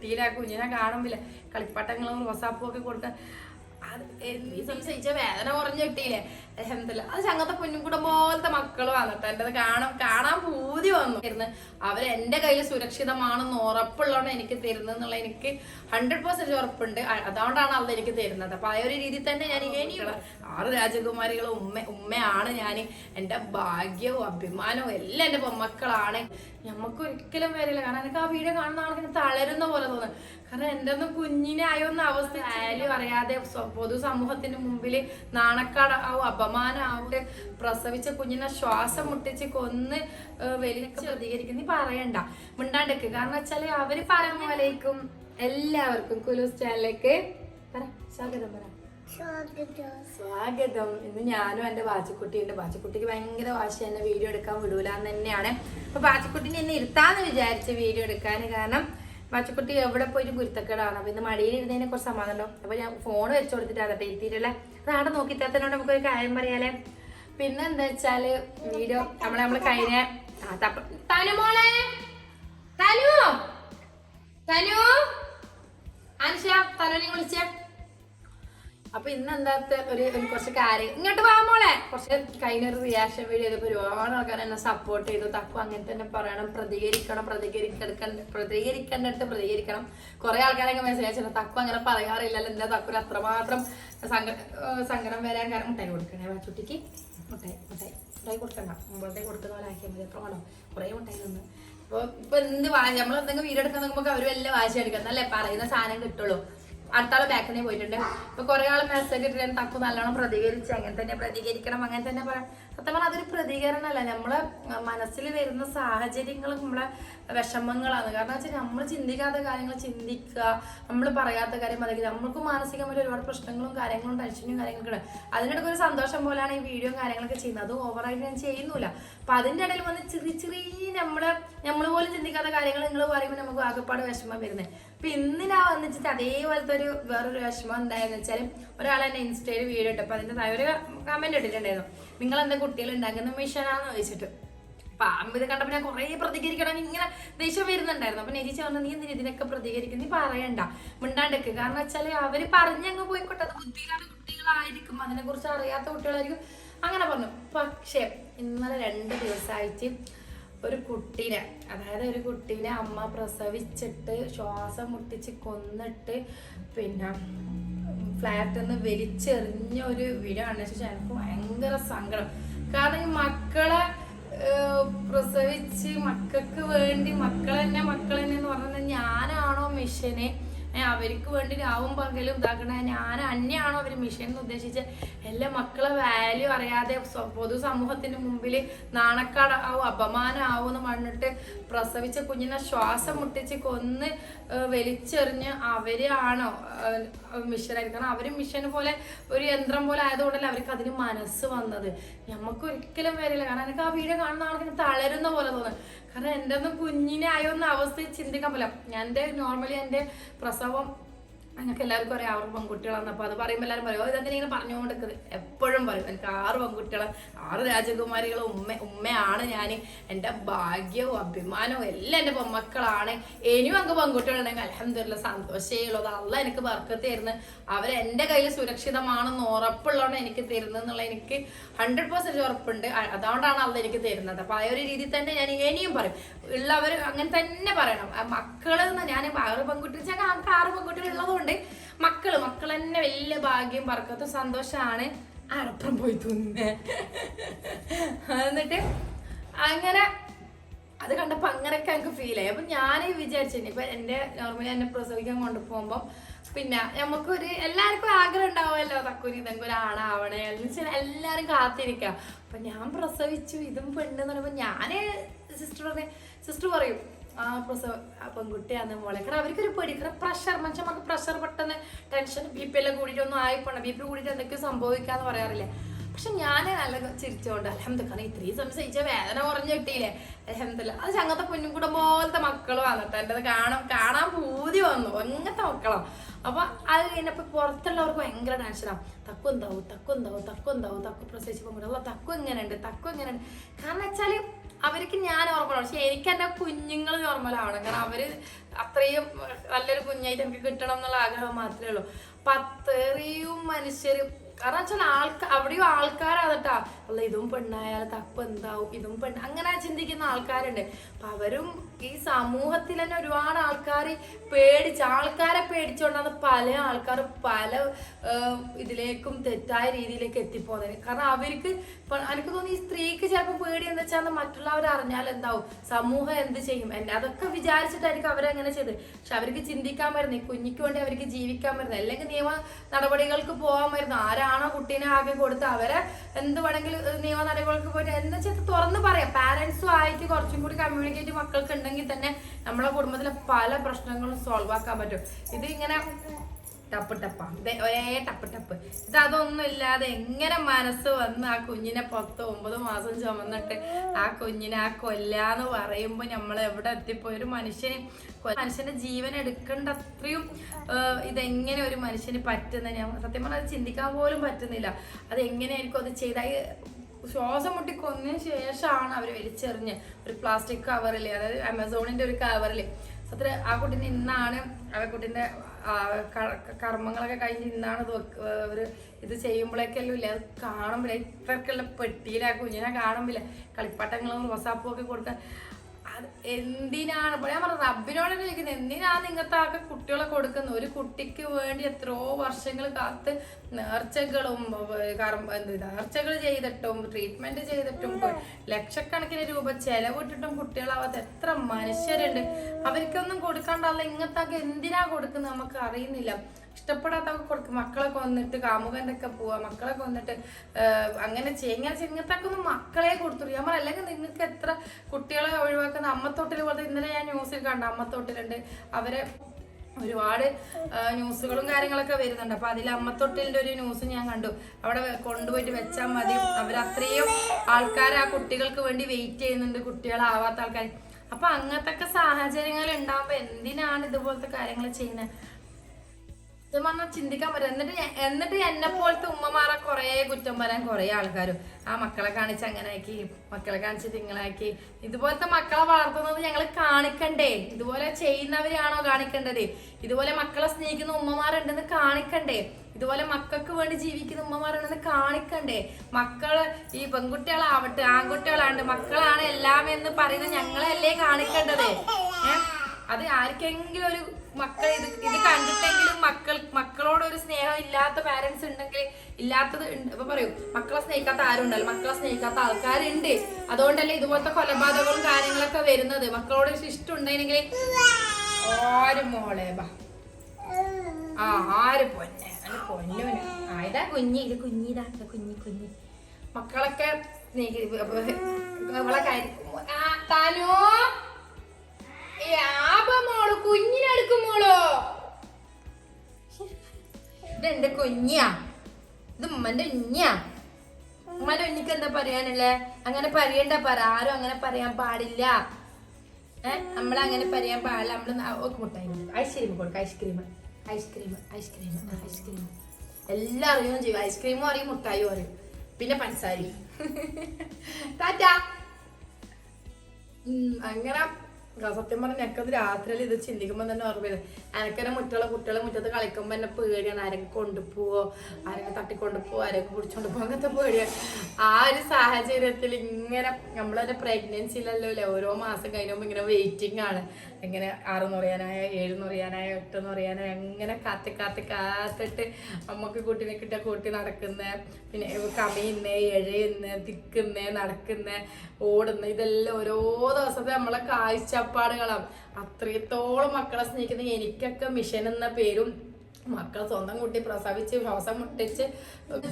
കിട്ടിയില്ല കുഞ്ഞിനെ കാണുമ്പില്ല. കളിപ്പാട്ടങ്ങളും റോസാപ്പും ഒക്കെ കൊടുക്കാൻ സംശയിച്ച വേദന കുറഞ്ഞു കിട്ടിയില്ലേ? അലഹമില്ല അത് ചങ്ങത്തെ കുഞ്ഞുകൂടം പോലത്തെ മക്കൾ വന്നിട്ട് എന്റെ അത് കാണാൻ കാണാൻ പൂതി വന്നു. ഇരുന്ന് അവർ എന്റെ കയ്യിൽ സുരക്ഷിതമാണെന്ന് ഉറപ്പുള്ളതുകൊണ്ട് എനിക്ക് തരുന്നത് എന്നുള്ള എനിക്ക് ഹൺഡ്രഡ് പെർസെന്റ് ഉറപ്പുണ്ട്. അതുകൊണ്ടാണ് അത് എനിക്ക് തരുന്നത്. അപ്പൊ ആ ഒരു രീതിയിൽ തന്നെ ഞാൻ ഇനി ആറ് രാജകുമാരികളും ഉമ്മ ഉമ്മയാണ് ഞാൻ എന്റെ ഭാഗ്യവും അഭിമാനവും എല്ലാം എന്റെ പൊമ്മക്കളാണ്. നമുക്ക് ഒരിക്കലും വരില്ല കാരണം എനിക്ക് ആ വീഡിയോ കാണുന്ന ആൾക്ക് തളരുന്ന പോലെ തോന്നുന്നു. കാരണം എന്റെ ഒന്നും കുഞ്ഞിനെ ആയോന്ന അവസ്ഥ. വാല്യൂ അറിയാതെ പൊതു സമൂഹത്തിന്റെ മുമ്പിൽ നാണക്കാടാവും അപമാനമാവും. പ്രസവിച്ച കുഞ്ഞിനെ ശ്വാസം മുട്ടിച്ച് കൊന്ന് വലിയ പ്രതികരിക്കുന്ന പറയണ്ട. മിണ്ടാണ്ടിക്ക്. കാരണം വെച്ചാൽ അവർ പറഞ്ഞ പോലെയും എല്ലാവർക്കും. കുലൂസ് ചാനലിലേക്ക് പറ. സ്വാഗതം. പറ. സ്വാഗതം. ഇന്ന് ഞാനും എന്റെ ബാച്ചിക്കുട്ടിയുണ്ട് ബാച്ചിക്കുട്ടിക്ക് ഭയങ്കര വാശി. എന്നെ വീഡിയോ എടുക്കാൻ വിടൂലെന്ന് തന്നെയാണ്. അപ്പൊ ബാച്ചിക്കുട്ടിനെ എന്നെ ഇരുത്താന്ന് വിചാരിച്ച വീഡിയോ എടുക്കാൻ കാരണം ബാച്ചിക്കുട്ടി എവിടെ പോയിട്ട് ഗുരുത്തക്കേടാണ്. അപ്പൊ ഇന്ന് മടിയിൽ ഇരുന്നതിനെ കുറച്ച് സമാധാനമുണ്ടോ. അപ്പൊ ഞാൻ ഫോൺ വെച്ച് കൊടുത്തിട്ടാണ് ഇരുത്തിയിട്ടല്ലേ? ആടെ അവിടെ നമുക്ക് നമുക്കൊരു കാര്യം പറയാലേ. പിന്നെ എന്താ വെച്ചാൽ വീഡിയോ നമ്മളെ നമ്മൾ കഴിഞ്ഞ തനു മോളെ! തനു! തനു! അനുഷ തനുവിനെ വിളിച്ചേ. അപ്പൊ ഇന്ന് എന്താ ഒരു കുറച്ച് കാര്യം ഇങ്ങോട്ട് വാ മോളെ. കുറച്ച് കഴിഞ്ഞ ഒരു റിയാക്ഷൻ വീഡിയോ ചെയ്തപ്പോ ഒരുപാട് ആൾക്കാർ എന്നെ സപ്പോർട്ട് ചെയ്തു. തക്കു അങ്ങനെ തന്നെ പറയണം. പ്രതികരിക്കണം പ്രതികരിക്കണം പ്രതികരിക്കേണ്ടടുത്ത് പ്രതികരിക്കണം. കുറെ ആൾക്കാരൊക്കെ മെസ്സേജ് അയച്ചിട്ട് തക്കു അങ്ങനെ പറയാറില്ലല്ലോ. എന്താ തപ്പു അത്രമാത്രം സങ്കടം വരാൻ കാരണം മുട്ടായി കൊടുക്കണേ. ചുട്ടിക്ക്. മുട്ടായി മുട്ടായി. മുട്ടായി കൊടുക്കണ്ട. മുമ്പത്തെ കൊടുക്കുന്ന പോലെ ആക്കിയാൽ മതി. എത്ര വേണം? കുറേ മുട്ടായി നിന്ന്. അപ്പൊ ഇപ്പൊ എന്ത് വാശി? നമ്മൾ എന്തെങ്കിലും വീടെടുക്കാൻ നോക്കുമ്പോൾ അവർ വലിയ വാശി എടുക്കണം അല്ലേ പറയുന്ന സാധനം കിട്ടുള്ളൂ. അടുത്താൾ ബാക്കിനെ പോയിട്ടുണ്ട്. ഇപ്പൊ കുറെ ആൾ മെസ്സേജ് ഇട്ടിട്ട് തക്കു നല്ലോണം പ്രതികരിച്ച് അങ്ങനെ തന്നെ പ്രതികരിക്കണം അങ്ങനെ തന്നെ പറയാം. സത്യം പറഞ്ഞാൽ അതൊരു പ്രതികരണമല്ല. നമ്മളെ മനസ്സിൽ വരുന്ന സാഹചര്യങ്ങൾ നമ്മളെ വിഷമങ്ങളാണ്. കാരണം വെച്ചാൽ നമ്മൾ ചിന്തിക്കാത്ത കാര്യങ്ങൾ ചിന്തിക്കുക നമ്മൾ പറയാത്ത കാര്യം അല്ലെങ്കിൽ നമ്മൾക്ക് മാനസികമായിട്ട് ഒരുപാട് പ്രശ്നങ്ങളും കാര്യങ്ങളും ടെൻഷനും കാര്യങ്ങളൊക്കെ ഉണ്ട്. അതിനിടയ്ക്ക് ഒരു സന്തോഷം പോലെയാണ് ഈ വീഡിയോ കാര്യങ്ങളൊക്കെ ചെയ്യുന്നത്. അത് ഓവറായിട്ട് ഞാൻ ചെയ്യുന്നില്ല. അപ്പൊ അതിന്റെ ഇടയിൽ വന്ന് ചെറിയ ചെറിയ നമ്മൾ നമ്മൾ പോലും ചിന്തിക്കാത്ത കാര്യങ്ങൾ നിങ്ങൾ പറയുമ്പോൾ നമുക്ക് ആകെപ്പാട് വിഷമം വരുന്നത് അപ്പൊ ഇന്നിനാ വന്നിട്ട് അതേപോലത്തെ ഒരു വേറൊരു വിഷമം എന്തായെന്ന് വെച്ചാൽ ഒരാൾ എന്നെ ഇൻസ്റ്റയിൽ വീഡിയോ ഇട്ടപ്പോൾ അതിന്റെ താഴെ ഒരു കമന്റ് ഇട്ടിട്ടുണ്ടായിരുന്നു. നിങ്ങൾ എന്താ കുട്ടികൾ ഉണ്ടാക്കുന്ന മിഷനാന്ന്? ചോദിച്ചിട്ട്. അപ്പൊ ആ ഇത് കണ്ടപ്പോ ഞാൻ കുറേ പ്രതികരിക്കണം. ഇങ്ങനെ ദേഷ്യം വരുന്നുണ്ടായിരുന്നു. അപ്പൊ നെജിച്ച് പറഞ്ഞു നീ എന്തിനാ ഇതിനൊക്കെ പ്രതികരിക്കുന്നു? നീ പറയണ്ട. മിണ്ടാണ്ടക്ക്. കാരണം വെച്ചാൽ അവർ പറഞ്ഞങ്ങ് പോയിക്കോട്ടെ. ബുദ്ധിയിലാണ്. കുട്ടികളായിരിക്കും. അതിനെ കുറിച്ച് അറിയാത്ത കുട്ടികളായിരിക്കും. അങ്ങനെ പറഞ്ഞു. പക്ഷേ ഇന്നലെ രണ്ട് ദിവസമായിട്ട് ഒരു കുട്ടീനെ അതായത് ഒരു കുട്ടീനെ അമ്മ പ്രസവിച്ചിട്ട് ശ്വാസം മുട്ടിച്ച് കൊന്നിട്ട് പിന്നെ ഫ്ലാറ്റിൽ നിന്ന് വലിച്ചെറിഞ്ഞ ഒരു വീഡിയോ കണ്ടു വെച്ചാൽ എനിക്ക് ഭയങ്കര സങ്കടം. കാരണം ഈ മക്കളെ പ്രസവിച്ച് മക്കൾക്ക് വേണ്ടി മക്കളെന്നെ മക്കളെന്നെ എന്ന് പറഞ്ഞാൽ ഞാനാണോ മിഷനെ അവർക്ക് വേണ്ടി രാവും പകലും ഇതാക്കണ. ഞാൻ അന്നെയാണോ അവർ മിഷൻ എന്ന് ഉദ്ദേശിച്ച് എല്ലാ മക്കളെ വാല്യൂ അറിയാതെ പൊതു പൊതുസമൂഹത്തിന് മുമ്പിൽ നാണക്കാടാവും അപമാനമാവും എന്ന് പറഞ്ഞിട്ട് പ്രസവിച്ച കുഞ്ഞിനെ ശ്വാസം മുട്ടിച്ച് കൊന്ന് വലിച്ചെറിഞ്ഞ് അവരാണോ മിഷനായിരിക്കും കാരണം അവർ മിഷൻ പോലെ ഒരു യന്ത്രം പോലെ ആയതുകൊണ്ടല്ലേ അവർക്ക് അതിന് മനസ്സ് വന്നത്. നമുക്ക് ഒരിക്കലും വരില്ല. കാരണം എനിക്ക് ആ വീഡിയോ കാണുന്ന ആൾക്ക് തളരുന്ന പോലെ തോന്നുന്നു. കാരണം എന്റെ ഒന്നും കുഞ്ഞിനെ ആയോ എന്ന അവസ്ഥ ചിന്തിക്കാൻ പറ്റില്ല. എന്റെ നോർമലി എന്റെ പ്രസവം Wassalam。ഞങ്ങൾക്ക് എല്ലാവർക്കും അറിയാം ആറ് പെൺകുട്ടികളാണ് അപ്പോൾ അത് പറയുമ്പോൾ എല്ലാവരും പറയും "ഓ, ഇതെന്തിനാ ഇങ്ങനെ പറഞ്ഞുകൊണ്ടിരിക്കുന്നത്? എപ്പോഴും പറയും എനിക്ക് ആറ് പെൺകുട്ടികൾ ആറ് രാജകുമാരികളും ഉമ്മ ഉമ്മയാണ് ഞാൻ എന്റെ ഭാഗ്യവും അഭിമാനവും എല്ലാം എന്റെ പൊമ്മക്കളാണ്. ഇനിയും അങ്ങ് പെൺകുട്ടികളുണ്ടെങ്കിൽ അലഹമില്ല സന്തോഷമേ ഉള്ളൂ എനിക്ക് ബർക്കത്ത് തരുന്നത് അവർ എന്റെ കയ്യിൽ സുരക്ഷിതമാണെന്ന് ഉറപ്പുള്ളതാണ് എനിക്ക് തരുന്നത് എന്നുള്ള എനിക്ക് ഹൺഡ്രഡ് പെർസെന്റ് ഉറപ്പുണ്ട്. അതുകൊണ്ടാണ് അല്ല എനിക്ക് തരുന്നത്. അപ്പോൾ ആ ഒരു രീതിയിൽ തന്നെ ഞാൻ ഇനിയും പറയും. ഉള്ളവർ അങ്ങനെ തന്നെ പറയണം. മക്കൾ ഞാൻ ആറ് പെൺകുട്ടി ആറ് പെൺകുട്ടികൾ ഉള്ളതുകൊണ്ട് മക്കൾ മക്കൾ തന്നെ വലിയ ഭാഗ്യം പറക്കത്തും സന്തോഷമാണ് അടപ്പുറം പോയി തിന്നേ? എന്നിട്ട് അങ്ങനെ അത് കണ്ടപ്പോൾ അങ്ങനെയൊക്കെ എനിക്ക് ഫീൽ ആയി. അപ്പം ഞാൻ വിചാരിച്ചു ഇപ്പം എന്റെ നോർമലി എന്നെ പ്രസവിക്കാൻ കൊണ്ടുപോകുമ്പോൾ പിന്നെ നമുക്കൊരു എല്ലാവർക്കും ആഗ്രഹം ഉണ്ടാവുമല്ലോ തക്കൂരി ഇതെങ്കിൽ ഒരാളാവണേ. എന്ന് വെച്ചാൽ എല്ലാവരും കാത്തിരിക്കാം. അപ്പം ഞാൻ പ്രസവിച്ചു ഇതും പെണ്ണെന്ന് പറയുമ്പോൾ ഞാൻ സിസ്റ്റർ പറഞ്ഞ സിസ്റ്റർ പറയും ആ പ്രസവ പെൺകുട്ടിയാണ് മോളെ. കാരണം അവർക്കൊരു പേടി. കാരണം പ്രഷർ മനുഷ്യന്മാർക്ക് പ്രഷർ പെട്ടെന്ന് ടെൻഷൻ ബി പി എല്ലാം കൂടിയിട്ടൊന്നും ആയിപ്പോണം. ബി പി കൂടിയിട്ട് എന്തൊക്കെയോ സംഭവിക്കാന്ന് പറയാറില്ലേ? പക്ഷെ ഞാൻ നല്ല ചിരിച്ചോണ്ട് അലഹമ്മദ് കാരണം ഇത്രയും സമയം സഹിച്ച വേദന കുറഞ്ഞു കിട്ടിയില്ലേ? അലഹമ്മദില്ല അത് ചങ്ങത്തെ കുഞ്ഞുകൂടം പോലത്തെ മക്കൾ വന്നിട്ട് എന്റെ കാണാൻ കാണാൻ പൂതി വന്നു. അങ്ങനത്തെ മക്കളാ. അപ്പൊ അത് കഴിഞ്ഞപ്പോ പുറത്തുള്ളവർക്ക് ഭയങ്കര ടെൻഷനാണ് തക്കു എന്താവും തക്കു എന്താവും തക്കു എന്താവും തക്കു പ്രസവിച്ച് പോകുമ്പോൾ തക്കു എങ്ങനെയുണ്ട് തക്കു എങ്ങനെയുണ്ട് കാരണം വെച്ചാൽ അവർക്ക് ഞാൻ നോർമലാണ് പക്ഷെ എനിക്ക് എന്റെ കുഞ്ഞുങ്ങൾ നോർമലാവണം കാരണം അവർ അത്രയും നല്ലൊരു കുഞ്ഞായിട്ട് എനിക്ക് കിട്ടണം എന്നുള്ള ആഗ്രഹം മാത്രമേ ഉള്ളൂ. അപ്പൊ അത്രയും മനുഷ്യര് കാരണം വെച്ചാൽ ആൾക്കാർ അവിടെയും ആൾക്കാരാണ് അല്ല ഇതും പെണ്ണായാൽ തപ്പ് എന്താവും? ഇതും പെണ് അങ്ങനെ ചിന്തിക്കുന്ന ആൾക്കാരുണ്ട്. അപ്പൊ അവരും ഈ സമൂഹത്തിൽ തന്നെ ഒരുപാട് ആൾക്കാർ പേടിച്ച് ആൾക്കാരെ പേടിച്ചുകൊണ്ടാണ് പല ആൾക്കാർ പല ഇതിലേക്കും തെറ്റായ രീതിയിലേക്ക് എത്തിപ്പോകുന്നത്. കാരണം അവർക്ക് എനിക്ക് തോന്നുന്നു ഈ സ്ത്രീക്ക് ചിലപ്പോൾ പേടി എന്ന് വെച്ചാൽ മറ്റുള്ളവർ അറിഞ്ഞാൽ എന്താവും? സമൂഹം എന്ത് ചെയ്യും? എന്നെ അതൊക്കെ വിചാരിച്ചിട്ടായിരിക്കും അവരങ്ങനെ ചെയ്ത്. പക്ഷെ അവർക്ക് ചിന്തിക്കാൻ വരുന്നത് ഈ കുഞ്ഞിക്ക് വേണ്ടി അവർക്ക് ജീവിക്കാൻ വരുന്നത് അല്ലെങ്കിൽ നിയമ നടപടികൾക്ക് പോകാൻ വരുന്നത് ആരാണോ കുട്ടീനെ ആകെ കൊടുത്ത് അവരെ എന്ത് വേണമെങ്കിലും ഏഹ്, നിയമ നടപടികൾക്ക് പോയിട്ട് എന്താ വെച്ചാൽ തുറന്ന് പറയാം. പാരന്റ്സും ആയിട്ട് കുറച്ചും കൂടി കമ്മ്യൂണിക്കേറ്റ് മക്കൾക്ക് ഉണ്ടെങ്കിൽ തന്നെ നമ്മളെ കുടുംബത്തിലെ പല പ്രശ്നങ്ങളും സോൾവ് ആക്കാൻ പറ്റും. ഇത് ഇങ്ങനെ ടപ്പ് ടപ്പാണ് ഒരേ ടപ്പ് ടപ്പ്. ഇത് അതൊന്നും ഇല്ലാതെ എങ്ങനെ മനസ്സ് വന്ന് ആ കുഞ്ഞിനെ പത്ത് ഒമ്പത് മാസം ചുമന്നിട്ട് ആ കുഞ്ഞിനെ ആ കൊല്ലാന്ന് പറയുമ്പോൾ നമ്മൾ എവിടെ എത്തിപ്പോയി? ഒരു മനുഷ്യന് മനുഷ്യന്റെ ജീവൻ എടുക്കേണ്ട അത്രയും ഇതെങ്ങനെ ഒരു മനുഷ്യന് പറ്റുന്ന? ഞാൻ സത്യം പറഞ്ഞാൽ അത് ചിന്തിക്കാൻ പോലും പറ്റുന്നില്ല. അത് എങ്ങനെയായിരിക്കും അത് ചെയ്ത? ശ്വാസം മുട്ടി കൊന്നതിന് ശേഷമാണ് അവർ വലിച്ചെറിഞ്ഞ്. ഒരു പ്ലാസ്റ്റിക് കവറിൽ അതായത് ആമസോണിന്റെ ഒരു കവറിൽ അത്ര ആ കുട്ടീനെ ഇന്നാണ് ആ കുട്ടീന്റെ കർമ്മങ്ങളൊക്കെ കഴിഞ്ഞ് ഇന്നാണ് ഒരു ഇത് ചെയ്യുമ്പോഴേക്കെല്ലാം ഇല്ല? അത് കാണുമ്പോഴേ ഇത്രക്കുള്ള പെട്ടിയിലാക്കും ആ കുഞ്ഞിനെ കാണുമ്പില്ല കളിപ്പാട്ടങ്ങളും റോസാപ്പും ഒക്കെ കൊടുക്കാൻ അത് എന്തിനാണ്? ഇപ്പൊ ഞാൻ പറഞ്ഞത് റബ്ബിനോട് ചോദിക്കുന്നത്. എന്തിനാണ് ഇങ്ങനത്തെ ആൾക്ക് കുട്ടികളെ കൊടുക്കുന്നത്? ഒരു കുട്ടിക്ക് വേണ്ടി എത്രയോ വർഷങ്ങൾ കാത്ത് നേർച്ചകളും കർമ്മ എന്ത് നേർച്ചകൾ ചെയ്തിട്ടും ട്രീറ്റ്മെന്റ് ചെയ്തിട്ടും ലക്ഷക്കണക്കിന് രൂപ ചെലവിട്ടിട്ടും കുട്ടികളാവാത്ത എത്ര മനുഷ്യരുണ്ട്. അവർക്കൊന്നും കൊടുക്കാണ്ടല്ല ഇങ്ങനത്തെ ആൾക്ക് എന്തിനാ കൊടുക്കുന്നത്? നമുക്ക് അറിയുന്നില്ല ഇഷ്ടപ്പെടാത്തൊക്കെ കൊടുക്കും. മക്കളെ കൊന്നിട്ട് കാമുകന്റെ ഒക്കെ പോവാ മക്കളെ കൊന്നിട്ട് അങ്ങനെ ചെയ്യ ചെങ്ങത്തൊക്കെ ഒന്നും മക്കളെ കൊടുത്തു പറയാം അല്ലെങ്കിൽ നിങ്ങൾക്ക് എത്ര കുട്ടികളെ ഒഴിവാക്കുന്ന അമ്മത്തോട്ടിൽ പോലത്തെ ഇന്നലെ ഞാൻ ന്യൂസിൽ കണ്ട. അമ്മത്തോട്ടിലുണ്ട്. അവരെ ഒരുപാട് ന്യൂസുകളും കാര്യങ്ങളൊക്കെ വരുന്നുണ്ട്. അപ്പൊ അതിൽ അമ്മത്തൊട്ടിലിന്റെ ഒരു ന്യൂസ് ഞാൻ കണ്ടു. അവിടെ കൊണ്ടുപോയിട്ട് വെച്ചാൽ മതി. അവരത്രയും ആൾക്കാർ ആ കുട്ടികൾക്ക് വേണ്ടി വെയിറ്റ് ചെയ്യുന്നുണ്ട്. കുട്ടികളാവാത്ത ആൾക്കാർ അപ്പൊ അങ്ങനത്തെ സാഹചര്യങ്ങൾ ഉണ്ടാവുമ്പോ എന്തിനാണ് ഇതുപോലത്തെ കാര്യങ്ങൾ ചെയ്യുന്നത് ഇത് പറഞ്ഞാൽ ചിന്തിക്കാൻ പറ്റും എന്നിട്ട് എന്നിട്ട് എന്നെ പോലത്തെ ഉമ്മമാരെ കുറെ കുറ്റം പറയാൻ കുറെ ആൾക്കാരും. ആ മക്കളെ കാണിച്ച് അങ്ങനെ ആക്കി മക്കളെ കാണിച്ച് തിങ്ങളാക്കി ഇതുപോലത്തെ മക്കളെ വളർത്തുന്നത് ഞങ്ങൾ കാണിക്കണ്ടേ? ഇതുപോലെ ചെയ്യുന്നവരെയാണോ കാണിക്കേണ്ടത്? ഇതുപോലെ മക്കളെ സ്നേഹിക്കുന്ന ഉമ്മമാരുണ്ടെന്ന് കാണിക്കണ്ടേ? ഇതുപോലെ മക്കൾക്ക് വേണ്ടി ജീവിക്കുന്ന ഉമ്മമാരുണ്ടെന്ന് കാണിക്കണ്ടേ? മക്കൾ ഈ പെൺകുട്ടികളാവട്ടെ ആൺകുട്ടികളാണ്ട് മക്കളാണ് എല്ലാം എന്ന് പറയുന്നത് ഞങ്ങളല്ലേ കാണിക്കേണ്ടത്? ഏഹ് അത് ആർക്കെങ്കിലും ഒരു മക്കൾ ഇത് ഇത് കണ്ടിട്ടെങ്കിലും മക്കൾ മക്കളോട് ഒരു സ്നേഹം ഇല്ലാത്ത പാരന്റ്സ് ഉണ്ടെങ്കിൽ ഇല്ലാത്തത്. ഇപ്പൊ പറയൂ മക്കളെ സ്നേഹിക്കാത്ത ആരും ഉണ്ടല്ലോ മക്കളെ സ്നേഹിക്കാത്ത ആൾക്കാരുണ്ട്. അതുകൊണ്ടല്ലേ ഇതുപോലത്തെ കൊലപാതകങ്ങളും കാര്യങ്ങളൊക്കെ വരുന്നത്? മക്കളോട് ഇഷ്ടം ഉണ്ടെങ്കിൽ ആരും മോളെ ബാ? ആ ആര് പൊന്നെ? പൊന്നുന് ആ ഇതാ കുഞ്ഞി. ഇത് കുഞ്ഞിതാ കുഞ്ഞി കുഞ്ഞി. മക്കളൊക്കെ സ്നേഹി ഇവളെ കാര്യം മോൾ കുഞ്ഞിനെടുക്കും മോളോ. ഇതെന്റെ കുഞ്ഞാ ഇത് ഉമ്മന്റെ ഉഞ്ഞാ ഉമ്മന്റെ ഉണ്ണിക്ക് എന്താ പറയാനല്ലേ അങ്ങനെ പറയണ്ട പറ. ആരും അങ്ങനെ പറയാൻ പാടില്ല. ഏഹ് നമ്മളങ്ങനെ പറയാൻ പാടില്ല. നമ്മൾ മുട്ടായി ഐസ്ക്രീം കൊടുക്കാം ഐസ്ക്രീം. Ice cream ice cream ice cream. എല്ലാം അറിയുകയും ചെയ്യും. ഐസ്ക്രീമും അറിയും മുട്ടായും അറിയും. പിന്നെ പഞ്ചസാരി ടാറ്റാ. ഉം, അങ്ങനെ സത്യം പറഞ്ഞ എനിക്കത് രാത്രിയിൽ ഇത് ചിന്തിക്കുമ്പോൾ തന്നെ ഓർമ്മ വരും. എനിക്കെന്നെ മുറ്റുള്ള കുട്ടികളെ മുറ്റത്ത് കളിക്കുമ്പോൾ എന്നെ പേടിയാണ്. ആരെങ്കിലും കൊണ്ടുപോവോ? ആരെങ്കിലും തട്ടിക്കൊണ്ടുപോവോ? ആരെയൊക്കെ പിടിച്ചോണ്ട് പോകും അങ്ങനത്തെ പേടിയാണ്. ആ ഒരു സാഹചര്യത്തിൽ ഇങ്ങനെ നമ്മളൊരു പ്രഗ്നൻസിയിലല്ലോ അല്ലേ? ഓരോ മാസം കഴിഞ്ഞുമ്പോൾ ഇങ്ങനെ വെയിറ്റിംഗ് ആണ്. ഇങ്ങനെ ആറ് നിറയാനായ ഏഴ് നിറയാനായ എട്ട് നിറയാനായ അങ്ങനെ കാത്ത് കാത്ത് കാത്തിട്ട് നമുക്ക് കുട്ടീനെ കിട്ടിയ കൂട്ടി നടക്കുന്ന പിന്നെ കമിയുന്ന എഴയുന്ന തിക്കുന്ന നടക്കുന്ന ഓടുന്ന ഇതെല്ലാം ഓരോ ദിവസത്തെ നമ്മളെ കാഴ്ചപ്പാടുകളാണ്. അത്രത്തോളം മക്കളെ സ്നേഹിക്കുന്ന എനിക്കൊക്കെ മിഷൻ എന്ന പേരും മക്കൾ സ്വന്തം കുട്ടി പ്രസവിച്ച് ശ്വാസം മുട്ടിച്ച്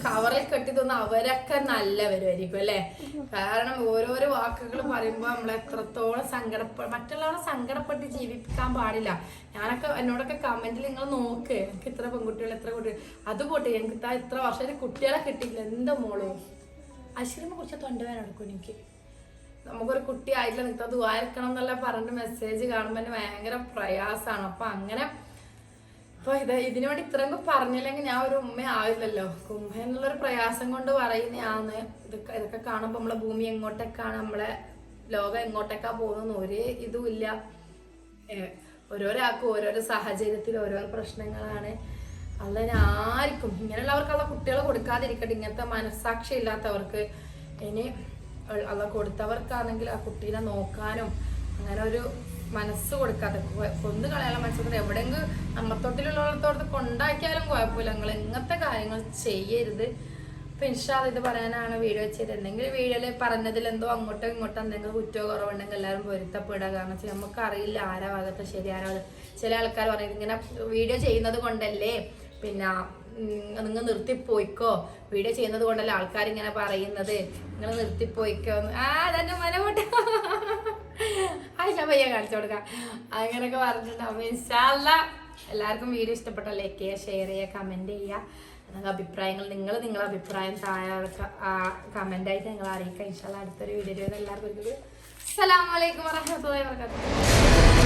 കവറിൽ കെട്ടി തന്ന അവരൊക്കെ നല്ലവരുമായിരിക്കും അല്ലേ? കാരണം ഓരോരോ വാക്കുകൾ പറയുമ്പോൾ നമ്മൾ എത്രത്തോളം സങ്കടപ്പെ മറ്റുള്ളവരെ സങ്കടപ്പെട്ട് ജീവിക്കാൻ പാടില്ല. ഞാനൊക്കെ എന്നോടൊക്കെ കമന്റിൽ നിങ്ങൾ നോക്ക്. എനിക്ക് ഇത്ര പെൺകുട്ടികൾ എത്ര കുട്ടികൾ അത് പോട്ടെ എനിക്ക് ഇതാ ഇത്ര വർഷം കുട്ടികളെ കിട്ടിയില്ല എന്താ മോളോ? അശ്വരമെ കുറിച്ച് തൊണ്ടവേന എടുക്കും എനിക്ക്? നമുക്കൊരു കുട്ടി ആയിട്ടില്ല നിങ്ങൾക്ക് അത് വായിക്കണം എന്നുള്ള പറഞ്ഞിട്ട് മെസ്സേജ് കാണുമ്പോൾ തന്നെ ഭയങ്കര പ്രയാസമാണ് അപ്പൊ അങ്ങനെ അപ്പൊ ഇത് ഇതിനു വേണ്ടി ഇത്രയും പറഞ്ഞില്ലെങ്കിൽ ഞാൻ ഒരു ഉമ്മ ആവില്ലല്ലോ. ഉമ്മ എന്നുള്ളൊരു പ്രയാസം കൊണ്ട് പറയുന്നതാണ് ഇതൊക്കെ ഇതൊക്കെ കാണുമ്പോൾ നമ്മളെ ഭൂമി എങ്ങോട്ടേക്കാണ് നമ്മളെ ലോകം എങ്ങോട്ടേക്കാ പോകുന്ന ഒരു ഇതുമില്ല ഓരോരാൾക്കും ഓരോരോ സാഹചര്യത്തിൽ ഓരോ പ്രശ്നങ്ങളാണ്. അല്ലെങ്കിൽ ആർക്കും ഇങ്ങനെയുള്ളവർക്കുള്ള കുട്ടികളെ കൊടുക്കാതിരിക്കട്ടെ. ഇങ്ങനത്തെ മനസ്സാക്ഷി ഇല്ലാത്തവർക്ക് ഇനി അള്ള കൊടുത്തവർക്കാണെങ്കിൽ ആ കുട്ടീനെ നോക്കാനും അങ്ങനെ ഒരു മനസ്സ് കൊടുക്കാതെ കൊന്നു കളയാനുള്ള മനസ്സ് എവിടെയെങ്കിലും അമ്മത്തോട്ടിലുള്ളവർത്തോടത്ത് കൊണ്ടാക്കിയാലും കുഴപ്പമില്ല. നിങ്ങൾ ഇങ്ങനത്തെ കാര്യങ്ങൾ ചെയ്യരുത്. അപ്പൊ ഇൻഷാൽ ഇത് പറയാനാണ് വീഡിയോ ചെയ്തത്. എന്തെങ്കിലും വീഡിയോയിൽ പറഞ്ഞതിൽ എന്തോ അങ്ങോട്ടോ ഇങ്ങോട്ടോ എന്തെങ്കിലും കുറ്റോ കുറവുണ്ടെങ്കിൽ എല്ലാവരും പൊരുത്തപ്പെടുക. കാരണം വെച്ചാൽ നമുക്ക് അറിയില്ല ആരാ ഭാഗത്ത് ശരി ആരാ ചില ആൾക്കാർ പറയും ഇങ്ങനെ വീഡിയോ ചെയ്യുന്നത് കൊണ്ടല്ലേ? പിന്നെ നിങ്ങൾ നിർത്തിപ്പോയിക്കോ? വീഡിയോ ചെയ്യുന്നത് കൊണ്ടല്ല ആൾക്കാർ ഇങ്ങനെ പറയുന്നത്? നിങ്ങൾ നിർത്തിപ്പോയിക്കോ. ആ തന്നെ മനപോട്ടെ ആയിഷ പയ്യ കാണിച്ചു കൊടുക്കാം. അങ്ങനെയൊക്കെ പറഞ്ഞിട്ടുണ്ടാവും എല്ലാവർക്കും വീഡിയോ ഇഷ്ടപ്പെട്ട ലൈക്ക് ചെയ്യുക ഷെയർ ചെയ്യുക കമന്റ് ചെയ്യുക. നിങ്ങളുടെ അഭിപ്രായങ്ങൾ നിങ്ങൾ നിങ്ങളുടെ അഭിപ്രായം താഴെ കമന്റ് ആയിട്ട് നിങ്ങൾ അറിയിക്കുക. ഇൻഷാല്ല അടുത്തൊരു വീഡിയോ എല്ലാവർക്കും അസ്സലാമലൈക്കും വറഹമത്തുള്ളാഹി വബറകാതുഹു.